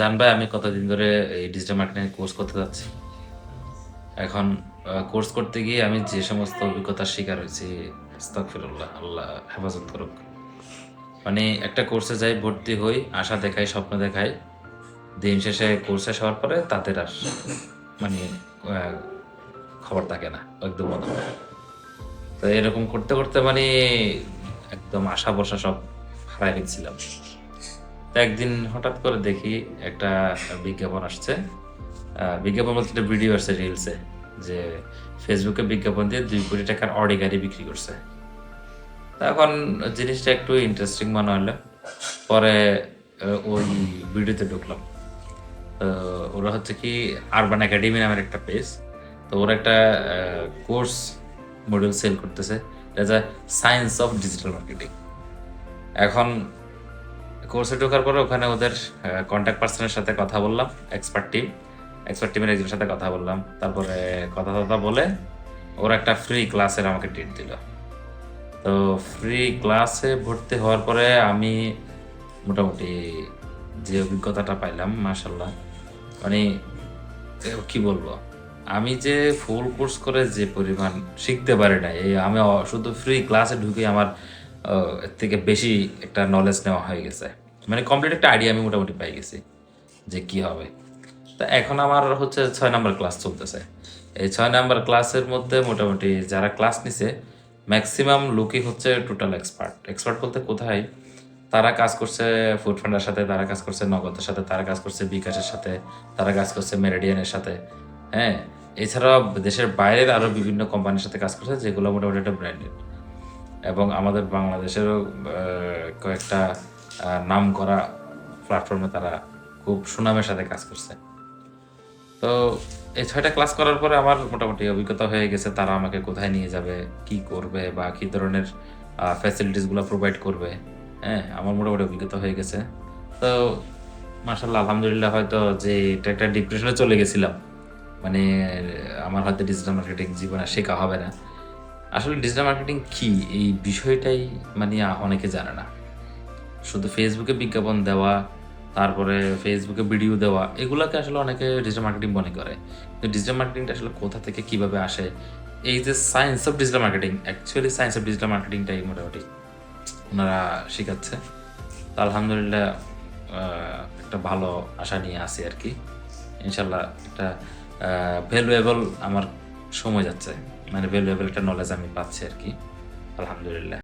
জান ভাই, আমি কতদিন ধরে এই ডিজিটাল মার্কেটিং কোর্স করতে যাচ্ছি। এখন কোর্স করতে গিয়ে আমি যে সমস্ত অভিজ্ঞতার শিকার হয়েছি আল্লাহ হেফাজত করুক। মানে একটা কোর্সে যাই, ভর্তি হই, আশা দেখাই, স্বপ্ন দেখাই, দিন শেষে কোর্স শেষ হওয়ার পরে তাদের আর মানে খবর থাকে না, একদম তো এরকম করতে করতে মানে একদম আশা বসা সব হারাই ফেলছিলাম। একদিন হঠাৎ করে দেখি একটা বিজ্ঞাপন আসছে। বিজ্ঞাপন বলতে একটা ভিডিও আসছে রিলসে যে ফেসবুকে বিজ্ঞাপন দিয়ে দুই কোটি টাকার অডি গাড়ি বিক্রি করছে। তখন জিনিসটা একটু ইন্টারেস্টিং মনে হলো। পরে ওই ভিডিওতে ঢুকলাম। তো ওরা হচ্ছে কি আরবান একাডেমি নামের একটা পেজ তো ওরা একটা কোর্স মডিউল সেল করতেছে। সায়েন্স অফ ডিজিটাল মার্কেটিং এখন কোর্সে ঢোকার পরে ওখানে ওদের কন্ট্যাক্ট পার্সনের সাথে কথা বললাম এক্সপার্ট টিম এক্সপার্ট টিমের একজনের সাথে কথা বললাম। তারপরে কথা কথা বলে ওরা একটা ফ্রি ক্লাসের আমাকে ডেট দিল। তো ফ্রি ক্লাসে ভর্তি হওয়ার পরে আমি মোটামুটি যে অভিজ্ঞতাটা পাইলাম মাসাল্লাহ মানে কি বলব, আমি যে ফুল কোর্স করে যে পরিমাণ শিখতে পারি না এই আমি শুধু ফ্রি ক্লাসে ঢুকে আমার থেকে বেশি একটা নলেজ নেওয়া হয়ে গেছে। মানে কমপ্লিট একটা আইডিয়া আমি মোটামুটি পাই গেছি যে কি হবে। তা এখন আমার হচ্ছে ছয় নাম্বার ক্লাস চলতেছে। এই ছয় নাম্বার ক্লাসের মধ্যে মোটামুটি যারা ক্লাস নিছে ম্যাক্সিমাম লোকই হচ্ছে টোটাল এক্সপার্ট এক্সপার্ট বলতে কোথায়? তারা কাজ করছে ফুড ফান্ডের সাথে, তারা কাজ করছে নগদের সাথে, তারা কাজ করছে বিকাশের সাথে, তারা কাজ করছে মেরিডিয়ানের সাথে। হ্যাঁ এছাড়াও দেশের বাইরের আরও বিভিন্ন কোম্পানির সাথে কাজ করছে, যেগুলো মোটামুটি একটা ব্র্যান্ডেড এবং আমাদের বাংলাদেশেরও কয়েকটা নাম করা প্ল্যাটফর্মে তারা খুব সুনামের সাথে কাজ করছে। তো এই ছয়টা ক্লাস করার পরে আমার মোটামুটি অভিজ্ঞতা হয়ে গেছে, তারা আমাকে কোথায় নিয়ে যাবে, কি করবে বা কি ধরনের ফ্যাসিলিটিসগুলো প্রোভাইড করবে। হ্যাঁ আমার মোটামুটি অভিজ্ঞতা হয়ে গেছে। তো মার্শাল্লাহ আলহামদুলিল্লাহ হয়তো যে এটা একটা ডিপ্রেশনে চলে গেছিলাম। মানে আমার হয়তো ডিজিটাল মার্কেটিং জীবনে শেখা হবে না। আসলে ডিজিটাল মার্কেটিং কি? এই বিষয়টাই মানে অনেকে জানে না। শুধু ফেসবুকে বিজ্ঞাপন দেওয়া, তারপরে ফেসবুকে ভিডিও দেওয়া, এগুলোকে আসলে অনেকে ডিজিটাল মার্কেটিং মনে করে। কিন্তু ডিজিটাল মার্কেটিংটা আসলে কোথা থেকে কীভাবে আসে? এই যে science of digital marketing actually science of digital মার্কেটিংটাই মোটামুটি ওনারা শেখাচ্ছে। তো আলহামদুলিল্লাহ একটা ভালো আশা নিয়ে আসি আর কি। ইনশাল্লাহ একটা ভ্যালুয়েবল আমার সময় যাচ্ছে। মানে ভ্যালুয়েবল একটা নলেজ আমি পাচ্ছি আর কি। আলহামদুলিল্লাহ।